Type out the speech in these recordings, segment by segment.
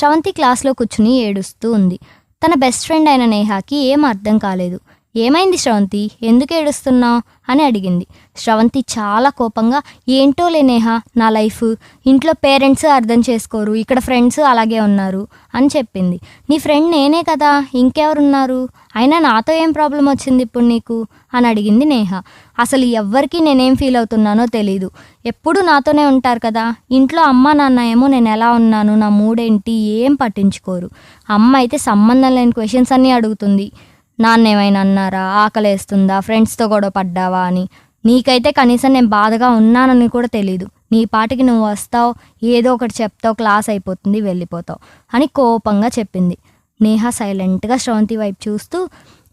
శ్రవంతి క్లాస్లో కూర్చుని ఏడుస్తూ ఉంది. తన బెస్ట్ ఫ్రెండ్ అయిన నేహాకి ఏం అర్థం కాలేదు. ఏమైంది శ్రవంతి? ఎందుకు ఏడుస్తున్నావు అని అడిగింది. శ్రవంతి చాలా కోపంగా ఏంటో లేనేహ నా లైఫ్. ఇంట్లో పేరెంట్స్ అర్థం చేసుకోరు. ఇక్కడ ఫ్రెండ్స్ అలాగే ఉన్నారు. అని చెప్పింది. నీ ఫ్రెండ్ నేనే కదా. ఇంకెవరున్నారు? అయినా నాతో ఏం ప్రాబ్లం వచ్చింది ఇప్పుడు నీకు? అని అడిగింది నేహ. అసలు ఎవ్వరికి నేనేం ఫీల్ అవుతున్నానో తెలీదు. ఎప్పుడు నాతోనే ఉంటారు కదా. ఇంట్లో అమ్మ నాన్న ఏమో నేను ఎలా ఉన్నాను నా మూడేంటి ఏం పట్టించుకోరు. అమ్మ అయితే సంబంధం లేని క్వశ్చన్స్ అన్నీ అడుగుతుంది. నాన్న ఏమైనా అన్నారా? ఆకలేస్తుందా? ఫ్రెండ్స్తో గొడవ పడ్డావా అని. నీకైతే కనీసం నేను బాధగా ఉన్నానని కూడా తెలీదు. నీ పాటికి నువ్వు వస్తావు ఏదో ఒకటి చెప్తావు క్లాస్ అయిపోతుంది వెళ్ళిపోతావు అని కోపంగా చెప్పింది. నేహ సైలెంట్గా శ్రవంతి వైపు చూస్తూ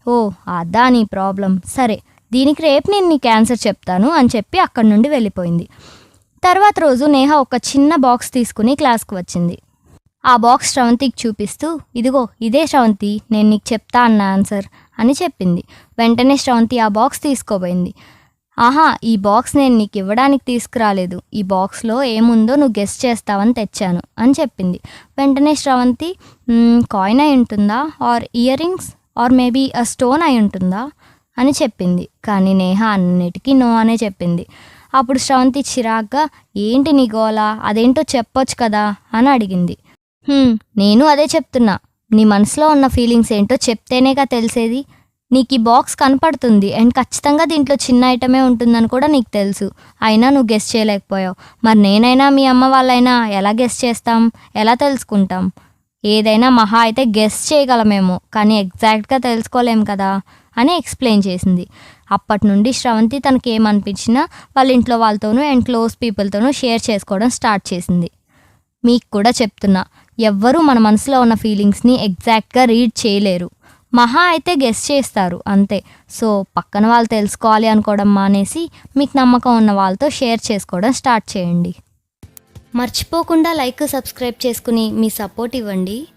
ఓ అదా నీ ప్రాబ్లం. సరే దీనికి రేపు నేను నీకు ఆన్సర్ చెప్తాను అని చెప్పి అక్కడి నుండి వెళ్ళిపోయింది. తర్వాత రోజు నేహ ఒక చిన్న బాక్స్ తీసుకుని క్లాస్కి వచ్చింది. ఆ బాక్స్ శ్రవంతికి చూపిస్తూ ఇదిగో ఇదే శ్రవంతి నేను నీకు చెప్తా అన్న ఆన్సర్ అని చెప్పింది. వెంటనే శ్రవంతి ఆ బాక్స్ తీసుకోబోయింది. ఆహా ఈ బాక్స్ నేను నీకు ఇవ్వడానికి తీసుకురాలేదు. ఈ బాక్స్లో ఏముందో నువ్వు గెస్ట్ చేస్తావని తెచ్చాను అని చెప్పింది. వెంటనే శ్రవంతి కాయిన్ అయి ఉంటుందా? Or earrings or maybe a stone అయి ఉంటుందా? అని చెప్పింది. కానీ నేహ అన్నిటికీ నో అనే చెప్పింది. అప్పుడు శ్రవంతి చిరాగ్గా ఏంటి నీ గోల? అదేంటో చెప్పొచ్చు కదా అని అడిగింది. నేను అదే చెప్తున్నా. నీ మనసులో ఉన్న ఫీలింగ్స్ ఏంటో చెప్తేనేగా తెలిసేది. నీకు ఈ బాక్స్ కనపడుతుంది. అండ్ ఖచ్చితంగా దీంట్లో చిన్న ఐటమే ఉంటుందని కూడా నీకు తెలుసు. అయినా నువ్వు గెస్ట్ చేయలేకపోయావు. మరి నేనైనా మీ అమ్మ వాళ్ళైనా ఎలా గెస్ట్ చేస్తాం? ఎలా తెలుసుకుంటాం? ఏదైనా మహా అయితే గెస్ట్ చేయగలమేమో. కానీ ఎగ్జాక్ట్గా తెలుసుకోలేం కదా అని ఎక్స్ప్లెయిన్ చేసింది. అప్పటి నుండి శ్రవంతి తనకి ఏమనిపించినా వాళ్ళ ఇంట్లో వాళ్ళతోనూ అండ్ క్లోజ్ పీపుల్తోనూ షేర్ చేసుకోవడం స్టార్ట్ చేసింది. మీకు కూడా చెప్తున్నా. ఎవ్వరూ మన మనసులో ఉన్న ఫీలింగ్స్ని ఎగ్జాక్ట్గా రీడ్ చేయలేరు. మహా అయితే గెస్ చేస్తారు అంతే. సో పక్కన వాళ్ళు తెలుసుకోవాలి అనుకోవడం మానేసి మీకు నమ్మకం ఉన్న వాళ్ళతో షేర్ చేసుకోవడం స్టార్ట్ చేయండి. మర్చిపోకుండా లైక్ సబ్స్క్రైబ్ చేసుకుని మీ సపోర్ట్ ఇవ్వండి.